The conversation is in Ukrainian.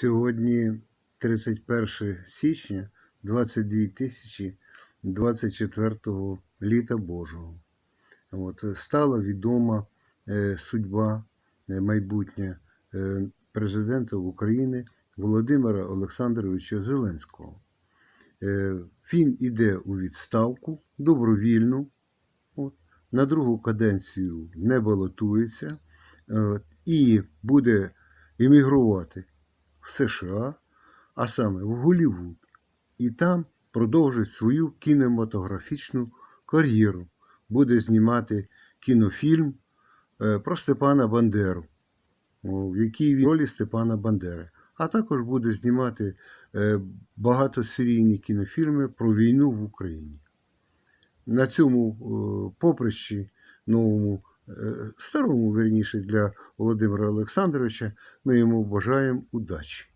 Сьогодні 31 січня 22 тисячі 24 літа Божого. От, стала відома е, судьба е, майбутня е, президента України Володимира Олександровича Зеленського. Він іде у відставку добровільну, от, на другу каденцію не балотується і буде емігрувати в США, а саме в Голлівуд, і там продовжить свою кінематографічну кар'єру. Буде знімати кінофільм е, про Степана Бандеру, в якій він ролі Степана Бандери. А також буде знімати е, багатосерійні кінофільми про війну в Україні. На цьому е, поприщі новому, старому, верніше, для Володимира Олександровича, ми йому бажаємо удачі.